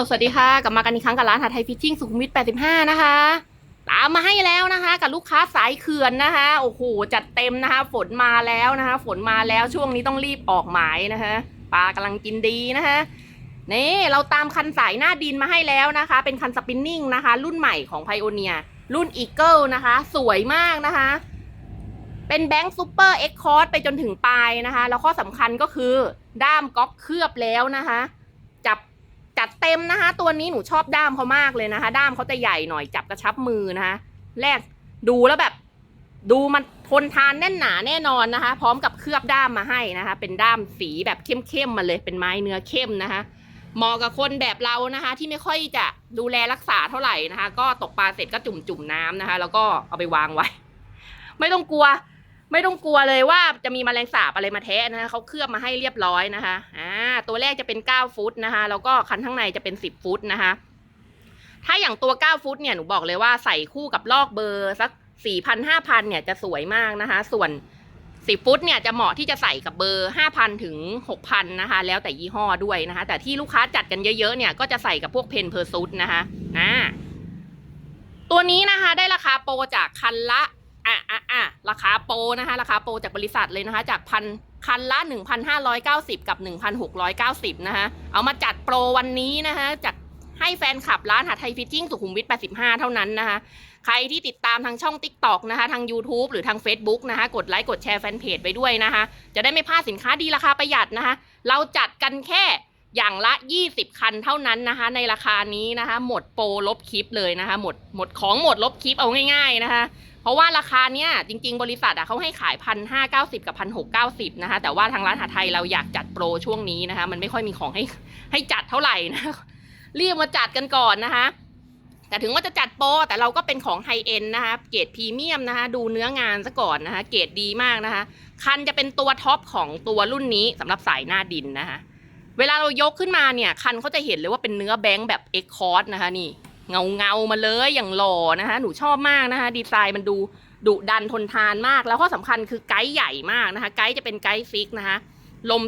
าวสวัสดีค่ะ กลับมากันอีกครั้งกับร้านหาไทยฟิชชิ่งสุขุมวิท 85 นะคะ ตามมาให้แล้วนะคะ กับลูกค้าสายเขื่อนนะคะ โอ้โห จัดเต็มนะคะ ฝนมาแล้วนะคะ ฝนมาแล้วช่วงนี้ต้องรีบออกหมายนะคะปลากำลังกินดีนะคะนี่เราตามคันสายหน้าดินมาให้แล้วนะคะ เป็นคันสปินนิ่งนะคะ รุ่นใหม่ของไพโอเนียรุ่นอีเกิลนะคะ สวยมากนะคะ เป็นแบงค์ซูเปอร์เอ็กคอร์ดไปจนถึงปลายนะคะ แล้วข้อสำคัญก็คือด้ามก๊อกเคลือบแล้วนะคะ จัดเต็มนะคะ ตัวนี้หนูชอบด้ามเขามากเลยนะคะ ด้ามเขาจะใหญ่หน่อยจับกระชับมือนะคะ แรกดูแล้วแบบ ดูมันทนทานแน่นหนาแน่นอนนะคะ พร้อมกับเคลือบด้ามมาให้นะคะ เป็นด้ามสีแบบเข้มๆมาเลย เป็นไม้เนื้อเข้มนะคะเหมาะกับคนแบบเรานะคะ ที่ไม่ค่อยจะดูแลรักษาเท่าไหร่นะคะ ก็ตกปลาเสร็จก็จุ่มจุ่มน้ำนะคะ แล้วก็เอาไปวางไว้ ไม่ต้องกลัว ไม่ต้องกลัวเลยว่าจะมีแมลงสาบอะไรมาแทะนะคะเขาเคลือบมาให้เรียบร้อยนะคะอ่าตัวแรกจะเป็น 9 ฟุตนะคะแล้วก็คันข้างในจะเป็น 10 ฟุตนะคะ ถ้าอย่างตัว 9 ฟุตเนี่ยหนูบอกเลยว่าใส่คู่กับลอกเบอร์สัก 4,000 5,000เนี่ยจะสวยมากนะคะ ส่วน10ฟุตเนี่ยจะเหมาะที่จะใส่กับเบอร์5,000ถึง6,000นะคะ แล้วแต่ยี่ห้อด้วยนะคะ แต่ที่ลูกค้าจัดกันเยอะๆเนี่ยก็จะใส่กับพวกเพนเพอร์ซุตนะคะอ่าตัวนี้นะคะได้ราคาโปรจากคันละ อะอะอะราคาโปรนะคะ ราคาโปรจากบริษัทเลยนะคะ จากพันคันละ 1,590 กับ 1,690 นะคะ เอามาจัดโปรวันนี้นะคะจากให้แฟนคลับร้านหาไทยฟิตติ้งสุขุมวิท 85 เท่านั้นนะคะ ใครที่ติดตามทางช่อง TikTok นะคะ ทาง YouTube หรือทาง Facebook นะคะ กดไลค์ กดแชร์แฟนเพจไปด้วยนะคะ จะได้ไม่พลาดสินค้าดีราคาประหยัดนะคะ เราจัดกันแค่ อย่างละ 20 คันเท่านั้นนะคะ ในราคานี้นะคะ หมดโปรลบคลิปเลยนะคะ หมดหมดของหมดลบคลิปเอาง่ายๆนะคะ เพราะว่าราคาเนี้ยจริง ๆ บริษัทอะเขาให้ขายพันห้าเก้าสิบกับพันหกเก้าสิบนะคะ แต่ว่าทางร้านหาไทยเราอยากจัดโปรช่วงนี้นะคะ มันไม่ค่อยมีของให้ให้จัดเท่าไหร่นะรีบมาจัดกันก่อนนะคะ แต่ถึงว่าจะจัดโปรแต่เราก็เป็นของไฮเอ็นนะคะ เกรดพรีเมียมนะคะ ดูเนื้องานซะก่อนนะคะ เกรดดีมากนะคะ คันจะเป็นตัวท็อปของตัวรุ่นนี้สำหรับสายหน้าดินนะคะ เวลาเรายกขึ้นมาเนี่ยคันเขาจะเห็นเลยว่าเป็นเนื้อแบงค์แบบเอ็กคอร์ดนะคะนี่เงาเงามาเลยอย่างหล่อนะคะ หนูชอบมากนะคะ ดีไซน์มันดูดุดันทนทานมาก แล้วข้อสำคัญคือไกด์ใหญ่มากนะคะ ไกด์จะเป็นไกด์ฟิกนะคะ ลม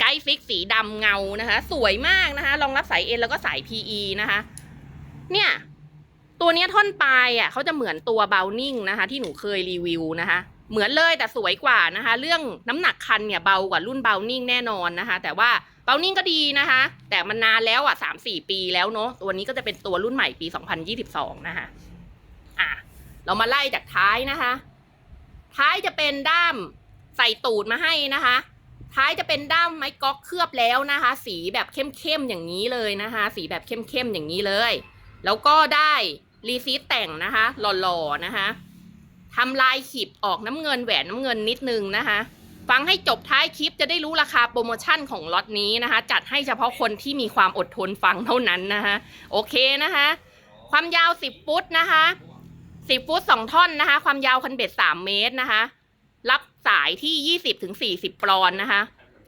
ไกด์ฟิกสีดำเงานะคะ สวยมากนะคะรองรับสายเอ็นแล้วก็สาย PE นะคะ เนี่ย ตัวนี้ท่อนปลายอะเขาจะเหมือนตัวเบลนิ่งนะคะ ที่หนูเคยรีวิวนะคะเหมือนเลยแต่สวยกว่านะคะ เรื่องน้ำหนักคันเนี่ยเบากว่ารุ่นเบลนิ่งแน่นอนนะคะ แต่ว่าเบลนิ่งก็ดีนะคะ แต่มันนานแล้วอะสามสี่ปีแล้วเนาะตัวนี้ก็จะเป็นตัวรุ่นใหม่ปี2022นะคะอะเรามาไล่จากท้ายนะคะ ท้ายจะเป็นด้ามใส่ตูดมาให้นะคะ ท้ายจะเป็นด้ามไม้ก๊อกเคลือบแล้วนะคะ สีแบบเข้มๆอย่างนี้เลยนะคะ สีแบบเข้มๆอย่างนี้เลย แล้วก็ได้รีซีตแต่งนะคะหล่อๆนะคะ ทำลายขีบออกน้ำเงินแหวนน้ำเงินนิดนึงนะคะ ฟังให้จบท้ายคลิปจะได้รู้ราคาโปรโมชั่นของล็อตนี้นะคะ จัดให้เฉพาะคนที่มีความอดทนฟังเท่านั้นนะคะโอเคนะคะ ความยาว 10 ฟุตนะคะ10 ฟุต 2 ท่อนนะคะ ความยาวคันเบ็ด 3 เมตรนะคะ รับสายที่ 20ถึง40ปอนด์นะคะ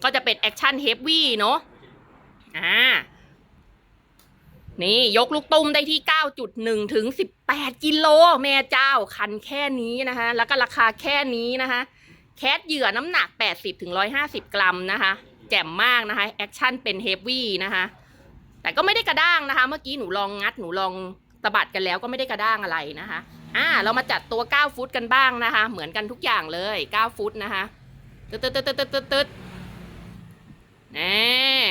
ก็จะเป็นแอคชั่นเฮฟวี่เนาะอ่านี่ยกลูกตุ้มได้ที่ 9.1 ถึง 8กิโลแม่เจ้าคันแค่นี้นะคะ แล้วก็ราคาแค่นี้นะคะ แคสเหยื่อน้ำหนัก 80ถึง150 กรัมนะคะ แจ่มมากนะคะ แอคชั่นเป็นเฮฟวี่นะคะ แต่ก็ไม่ได้กระด้างนะคะ เมื่อกี้หนูลองงัดหนูลองตบัดกันแล้วก็ไม่ได้กระด้างอะไรนะคะ อ่า เรามาจัดตัว 9 ฟุตกันบ้างนะคะ เหมือนกันทุกอย่างเลย 9 ฟุตนะคะตึ๊ดตึ๊ดตึ๊ดตึ๊ดตึ๊ดตึ๊ดแน่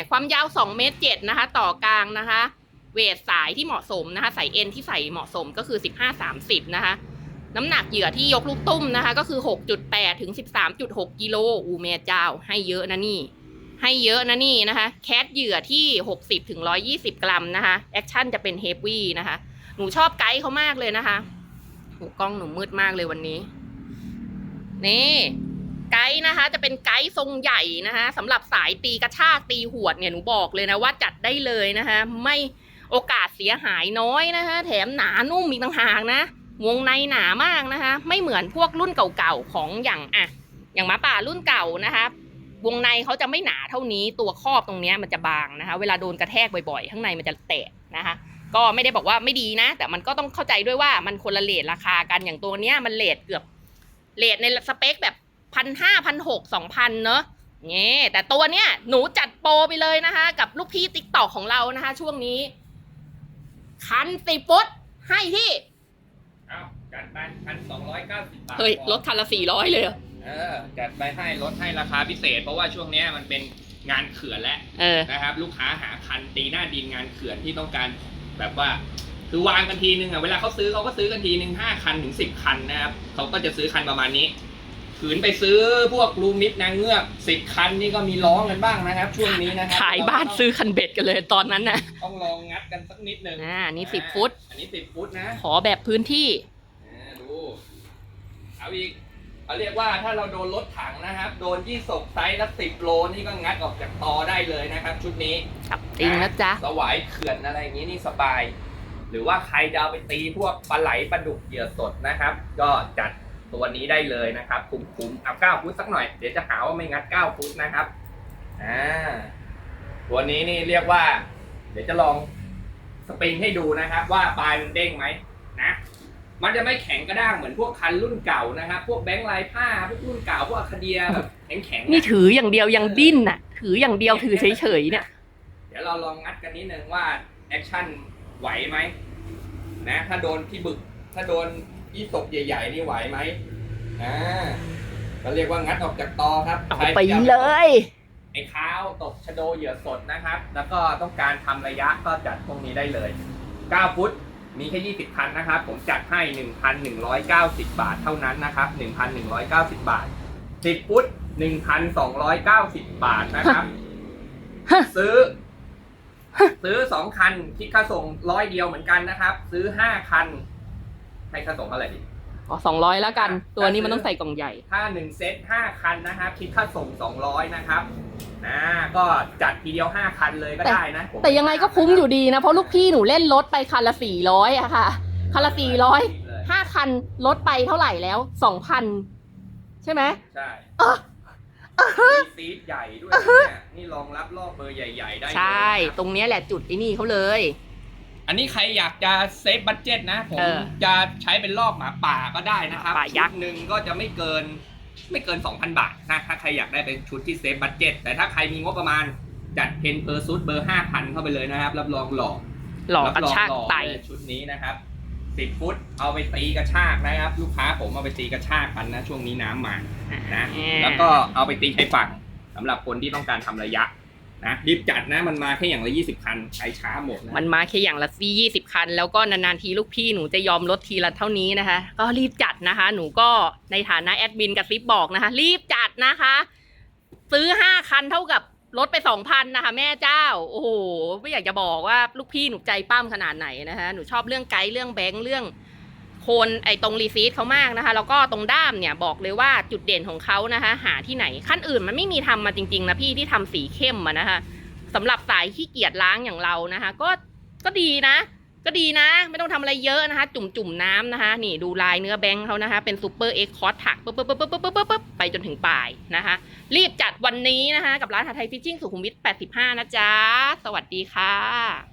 ความยาว2เมตรเจ็ดนะคะ ต่อกลางนะคะ เวทสายที่เหมาะสมนะคะ สายเอ็นที่ใส่เหมาะสมก็คือ 15-30 นะคะ น้ำหนักเหยื่อที่ยกลูกตุ้มนะคะ ก็คือ 6.8 ถึง 13.6 กิโลอูเมเจ้า ให้เยอะนะนี่ ให้เยอะนะนี่นะคะ แคสเหยื่อที่ 60 ถึง 120 กรัมนะคะ แอคชั่นจะเป็นเฮฟวี่นะคะ หนูชอบไกด์เขามากเลยนะคะหูกล้องหนูมืดมากเลยวันนี้ นี่ไกด์นะคะจะเป็นไกด์ทรงใหญ่นะคะสำหรับสายตีกระชากตีหวดเนี่ยหนูบอกเลยนะว่าจัดได้เลยนะคะไม่ โอกาสเสียหายน้อยนะคะ แถมหนานุ่มอีกต่างหากนะ วงในหนามากนะคะ ไม่เหมือนพวกรุ่นเก่าๆของอย่างอะอย่างหมาป่ารุ่นเก่านะคะวงในเขาจะไม่หนาเท่านี้ตัวครอบตรงนี้มันจะบางนะคะ เวลาโดนกระแทกบ่อยๆ ข้างในมันจะแตกนะคะ ก็ไม่ได้บอกว่าไม่ดีนะ แต่มันก็ต้องเข้าใจด้วยว่ามันคนละเลทราคากันอย่างตัวเนี้ยมันเลทเกือบเลทในสเปคแบบพันห้าพันหกสองพันเนอะเงี้แต่ตัวเนี้ยหนูจัดโปรไปเลยนะคะ กับลูกพี่ติ๊กตอกของเรานะคะ ช่วงนี้ คันสิบฟุตให้ที่เอาจัดไปพันสองร้อยเก้าสิบบาทเฮ้ยพอรถคันละสี่ร้อยเลยเหรอเออจัดไปให้ลดให้ราคาพิเศษ เพราะว่าช่วงเนี้ยมันเป็นงานเขื่อนแล้วเออ นะครับ ลูกค้าหาคันตีหน้าดินงานเขื่อนที่ต้องการแบบว่า คือวางกันทีนึงอะเวลาเขาซื้อเขาก็ซื้อกันทีนึงห้าคันถึงสิบคันนะครับเขาก็จะซื้อคันประมาณนี้ ขืนไปซื้อพวกลูมิดนางเงือกสิบคันนี่ก็มีร้องกันบ้างนะครับ ช่วงนี้นะครับขายบ้านซื้อคันเบ็ดกันเลยตอนนั้นนะต้องลองงัดกันสักนิดหนึ่งอ่านี่สิบฟุต อันนี้สิบฟุตนะขอแบบพื้นที่อ่าดูเอาอีกเขาเรียกว่าถ้าเราโดนรถถังนะครับ โดนยี่สกไซส์ละสิบโลนี่ก็งัดออกจากตอได้เลยนะครับ ชุดนี้ขับจริงนะจ๊ะสวายเขื่อนอะไรอย่างนี้นี่สบาย หรือว่าใครจะเอาไปตีพวกปลาไหลปลาดุกเหยื่อสดนะครับ ก็จัด ตัวนี้ได้เลยนะครับ คุ้มๆเอาเก้าฟุตสักหน่อย เดี๋ยวจะหาว่าไม่งัดเก้าฟุตนะครับอ่าตัวนี้นี่เรียกว่า เดี๋ยวจะลองสปริงให้ดูนะครับ ว่าปลายมันเด้งไหมนะมันจะไม่แข็งกระด้างเหมือนพวกคันรุ่นเก่านะครับ พวกแบงค์ลายผ้าพวกรุ่นเก่าพวกอะคาเดียแบบแข็งๆนี่อะถืออย่างเดียวยังดิ้นน่ะ ถืออย่างเดียวถือเฉยๆเนี่ย เดี๋ยวเราลองงัดกันนิดนึงว่าแอคชั่นไหวไหมนะ ถ้าโดนที่บึก ถ้าโดน ยี่ตกใหญ่ๆนี่ไหวไหมอ่าก็เรียกว่างัดออกจากตอครับเอาใครไปจะเลย ไอ้ข้าวตกชะโดเหยื่อสดนะครับ แล้วก็ต้องการทำระยะก็จัดพวกนี้ได้เลย 9 ฟุตมีแค่ 20 คันนะครับ ผมจัดให้ 1,190 บาทเท่านั้นนะครับ 1,190 บาท 10 ฟุต 1,290 บาทนะครับฮะซื้อ ซื้อ 2 คัน คิดค่าส่งร้อยเดียวเหมือนกันนะครับ ซื้อ 5 คัน ให้ค่าส่งเท่าไหร่ดีอ๋อสองร้อยแล้วกัน ตัวนี้มันต้องใส่กล่องใหญ่ ถ้า1เซต5คันนะครับคิดค่าส่ง200นะครับนะก็จัดทีเดียว5คันเลยก็ได้นะผมแต่ยังไงก็คุ้มอยู่ดีนะ เพราะลูกพี่หนูเล่นรถไปคันละสี่ร้อยอะค่ะ คันละสี่ร้อยห้าคันลดไปเท่าไหร่แล้วสองพันใช่ไหมใช่เออมีซีดใหญ่ด้วยเนี่ยนี่รองรับรอบเบอร์ใหญ่ ๆ ได้เลยใช่นะครับตรงเนี้ยแหละจุดไอ้นี่เขาเลย อันนี้ใครอยากจะเซฟบัตเจ็ตนะ ผมเออจะใช้เป็นรอบหมาป่าก็ได้นะครับหมาป่ายักษ์ ชุดหนึ่งก็จะไม่เกินไม่เกิน 2,000 บาทนะถ้าใครอยากได้เป็นชุดที่เซฟบัตเจ็ตแต่ถ้าใครมีงบประมาณจัดเพนเพอร์ซุดเบอร์ 5,000 เข้าไปเลยนะครับ รับรองหล่อหลอกรับกระรองชากหล่อไตเลยชุดนี้นะครับสิบฟุตเอาไปตีกระชากนะครับ ลูกค้าผมเอาไปตีกระชากกันนะช่วงนี้น้ำมา นะแล้วก็เอาไปตีใช้ฝั่งสำหรับคนที่ต้องการทำระยะ นะรีบจัดนะมันมาแค่อย่างละยี่สิบคันใช้ช้าหมดนะมันมาแค่อย่างละซี่ยี่สิบคัน แล้วก็นานๆทีลูกพี่หนูจะยอมลดทีละเท่านี้นะคะ ก็รีบจัดนะคะ หนูก็ในฐานะแอดมินกับซิปบอกนะคะ รีบจัดนะคะ ซื้อห้าคันเท่ากับลดไปสองพันนะคะ แม่เจ้า โอ้โหไม่อยากจะบอกว่าลูกพี่หนูใจปั้มขนาดไหนนะคะ หนูชอบเรื่องไกด์เรื่องแบงค์เรื่อง โคนไอ้ตรงรีซีทเขามากนะคะ แล้วก็ตรงด้ามเนี่ยบอกเลยว่าจุดเด่นของเขานะคะ หาที่ไหนขั้นอื่นมันไม่มีทำมาจริงๆนะพี่ที่ทำสีเข้มอะนะคะสำหรับสายขี้เกียจล้างอย่างเรานะคะ ก็ก็ดีนะ ก็ดีนะ ไม่ต้องทำอะไรเยอะนะคะ จุ่มจุ่มน้ำนะคะ นี่ดูลายเนื้อแบงค์เขานะคะ เป็นซูเปอร์เอ็กคอร์สถักปุ๊บปุ๊บปุ๊บปุ๊บปุ๊บปุ๊บปุ๊บไปจนถึงปลายนะคะ รีบจัดวันนี้นะคะ กับร้านหาไทยฟิชชิ่งสุขุมวิท85 นะจ๊ะสวัสดีค่ะ